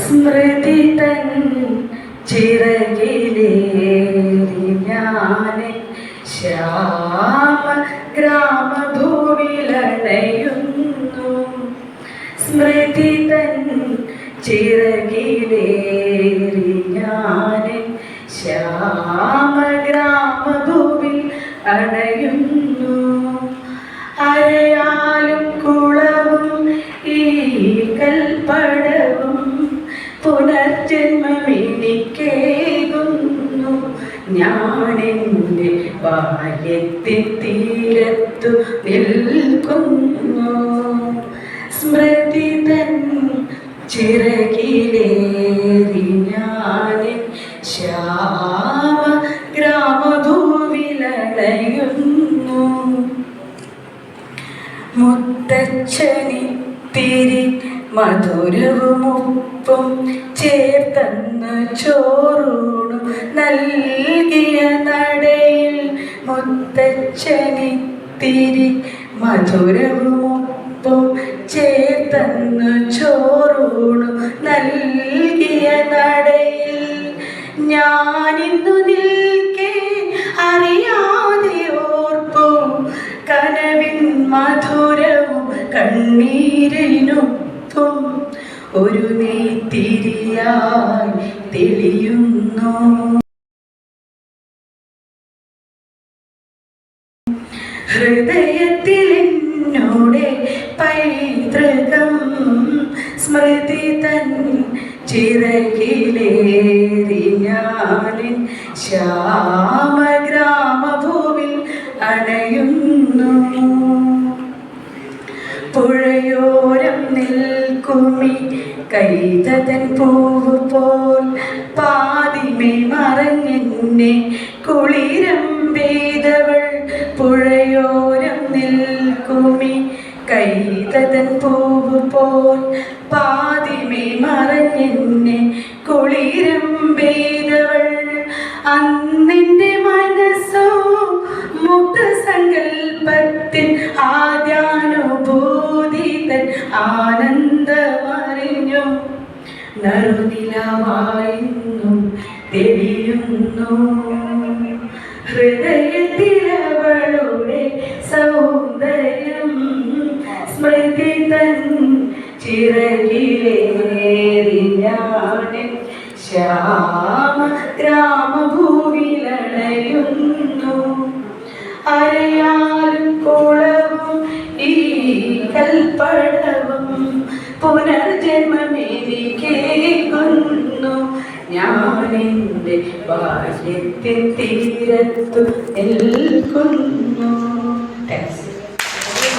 സ്മൃതി തൻ ചിറകിലേറി ഞാനെ ശ്യാമ ഗ്രാമഭൂവിലണയുന്നു സ്മൃതി തൻ ചിറകിലേറി പുനർജന്മമെനിക്കേകുന്നു ഞാനെന്റെ ബാല്യത്തിൻ തീരത്തു നിൽക്കുന്നു. സ്മൃതി തൻ ചിറകിലേറി ഞാനിൻ ശ്യാമ മുത്തച്ഛനി മുത്തച്ഛനിത്തിരി മധുരവും ചേർത്തന്ന ചോറൂണു നൽകിയ നടയിൽ മുത്തച്ഛനിത്തിരി മധുരവും ചേർത്തന്ന ചോറൂണു നൽകിയ നടയിൽ ഞാനിന്നു നിൽക്കേ അറിയാതെ ഓർപ്പും കനവിൻ മധുരവും കണ്ണീരിനൊപ്പം ഒരു നെയ്ത്തിരിയായി തെളിയുന്നു. ഹൃദയത്തിൽ എന്നോടെ പൈതൃകം സ്മൃതി തൻ ചിറകിലേറിയാലിൻ ശ്യാമഗ്രാമഭൂമിൽ അണയുന്നു. പുഴയോരം നിൽക്കുമി കൈതതൻ പൂവ് പോൽ പാതിമേ മറഞ്ഞെന്നെ കുളിരം പെയ്തവൾ പുഴയോരം നിൽക്കുമി കൈതതൻ പൂവ് പോൽ പാതിമേ മറഞ്ഞെന്നെ കുളിരം പെയ്തവൾ അന്നിന്റെ മനസ്സോ മുക്തസങ്കൽപ്പത്തിൻ ആദ്യാനുഭൂതിതൻ ആനന്ദമറിഞ്ഞു നറുനിലവായിരുന്നു തെളിയുന്നു. ഹൃദയത്തിലവളുടെ സൗന്ദര്യം സ്മൃതി തൻ ചിറകിലേറി ഞാൻ ശ്യാമ ഗ്രാമഭൂവിലണയുന്നു അരയാലും കുളവും ഈ കൽപ്പടവും പുനർജന്മമെനിക്കേകുന്നു. ഞാനെന്റെ ബാല്യത്തിൻ തീരത്തു നിൽക്കുന്നു